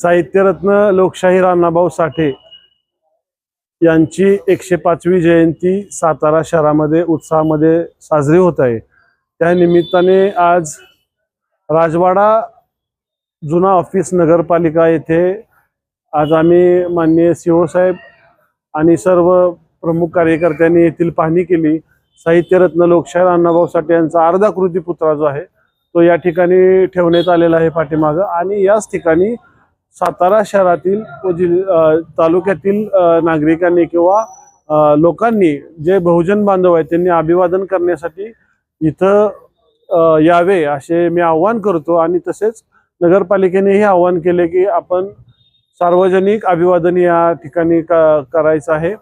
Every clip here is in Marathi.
साहित्यरत्न लोकशाहीर अण्णाभाऊ साठे यांची एकशे पाचवी जयंती सातारा शहरामध्ये उत्साहामध्ये साजरी होत आहे. त्या निमित्ताने आज राजवाडा जुना ऑफिस नगरपालिका येथे आज आम्ही माननीय सीओ साहेब आणि सर्व प्रमुख कार्यकर्त्यांनी येथील पाहणी केली. साहित्यरत्न लोकशाहीर अण्णाभाऊ साठे यांचा अर्धा कृती पुतळा जो आहे तो या ठिकाणी ठेवण्यात आलेला आहे पाठीमागं. आणि याच ठिकाणी सातारा शहरातील व जिल तालुक्यातील नागरिकांनी किंवा लोकांनी जे बहुजन बांधव आहेत त्यांनी अभिवादन करण्यासाठी इथं यावे असे मी आव्हान करतो आणि तसेच नगरपालिकेनेही आव्हान केले की आपण सार्वजनिक अभिवादन या ठिकाणी करायचं आहे.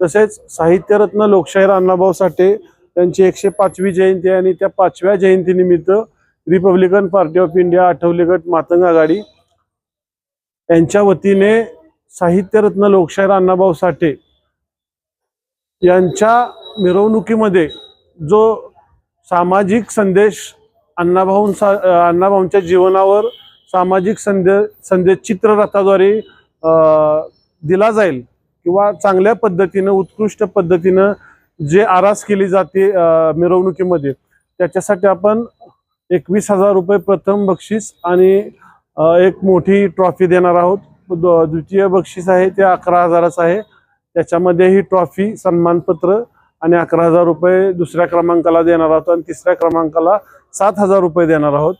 तसेच साहित्यरत्न लोकशाहीर अण्णाभाऊ साठे त्यांची एकशे पाचवी जयंती आहे आणि त्या पाचव्या जयंतीनिमित्त Republican Party of India Athawale गट मातंग आघाडी यांच्या वतीने साहित्यरत्न लोकशाहीर अण्णाभाऊ साठे यांच्या मिरवणुकीमध्ये जो सामाजिक संदेश अण्णाभाऊंचा अण्णाभाऊंच्या जीवनावर सामाजिक संदे संदेश चित्ररथाद्वारे दिला जाईल किंवा चांगल्या पद्धतीनं उत्कृष्ट पद्धतीनं जे आरास केली जाते मिरवणुकीमध्ये त्याच्यासाठी आपण एकवीस हजार रुपये प्रथम बक्षीस आणि एक मोठी ट्रॉफी देणार आहोत. द्वितीय बक्षीस आहे ते अकरा हजाराचं आहे. त्याच्यामध्ये ही ट्रॉफी सन्मानपत्र आणि अकरा हजार रुपये दुसऱ्या क्रमांकाला देणार आहोत आणि तिसऱ्या क्रमांकाला सात हजार रुपये देणार आहोत.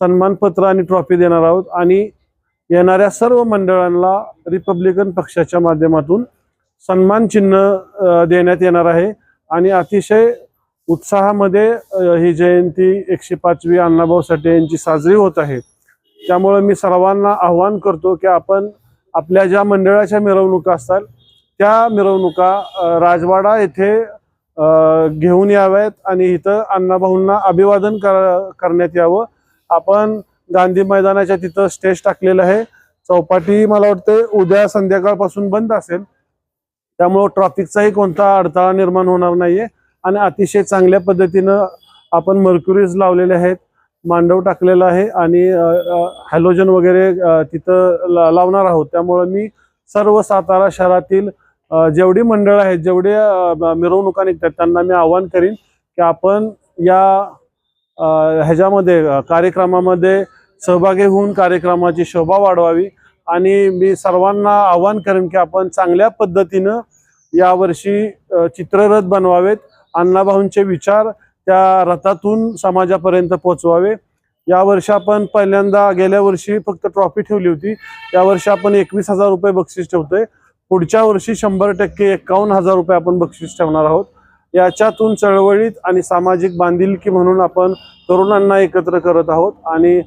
सन्मानपत्र आणि ट्रॉफी देणार आहोत आणि येणाऱ्या सर्व मंडळांना रिपब्लिकन पक्षाच्या माध्यमातून सन्मान चिन्ह देण्यात येणार आहे. आणि अतिशय उत्साहामध्ये ही जयंती एकशे पाचवी अण्णाभाऊ साठे यांची साजरी होत आहे. त्यामुळे मी सर्वांना आव्हान करतो की आपण आपल्या ज्या मंडळाच्या मिरवणुका असतात त्या मिरवणुका राजवाडा येथे घेऊन याव्यात आणि इथं अण्णाभाऊंना अभिवादन कर करण्यात यावं. आपण गांधी मैदानाच्या तिथं स्टेज टाकलेलं आहे. चौपाटी मला वाटतं उद्या संध्याकाळपासून बंद असेल. त्यामुळं ट्रॉफिकचाही कोणता अडथळा निर्माण होणार नाहीये. आणि अतिशय चांगल्या पद्धतीनं आपण मर्क्युरीज लावलेले आहेत. मांडव टाकलेला आहे आणि हॅलोजन वगैरे तिथं ला- लावणार आहोत. त्यामुळं मी सर्व सातारा शहरातील जेवढी मंडळ आहेत जेवढे मिरवणुका निघतात त्यांना मी आवाहन करीन की आपण या ह्याच्यामध्ये कार्यक्रमामध्ये सहभागी होऊन कार्यक्रमाची शोभा वाढवावी. आणि मी सर्वांना आवाहन करेन की आपण चांगल्या पद्धतीनं यावर्षी चित्ररथ बनवावेत. अण्णाभाऊंचे विचार त्या रथातून समाजापर्यंत पोहोचवावे. यावर्षी आपण पहिल्यांदा गेल्या वर्षी फक्त ट्रॉफी ठेवली होती. यावर्षी आपण एकवीस हजार रुपये बक्षीस ठेवतोय. पुढच्या वर्षी शंभर टक्के एकावन्न हजार रुपये आपण बक्षीस ठेवणार आहोत. याच्यातून चळवळीत आणि सामाजिक बांधिलकी म्हणून आपण तरुणांना एकत्र करत आहोत. आणि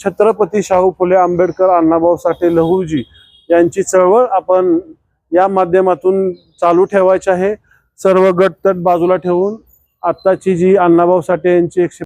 छत्रपती शाहू फुले आंबेडकर अण्णाभाऊ साठे लहूजी यांची चळवळ आपण या माध्यमातून चालू ठेवायची आहे. सर्व गटतट बाजूला ठेवून आत्ताची जी अण्णाभाऊ साठे यांची एकशे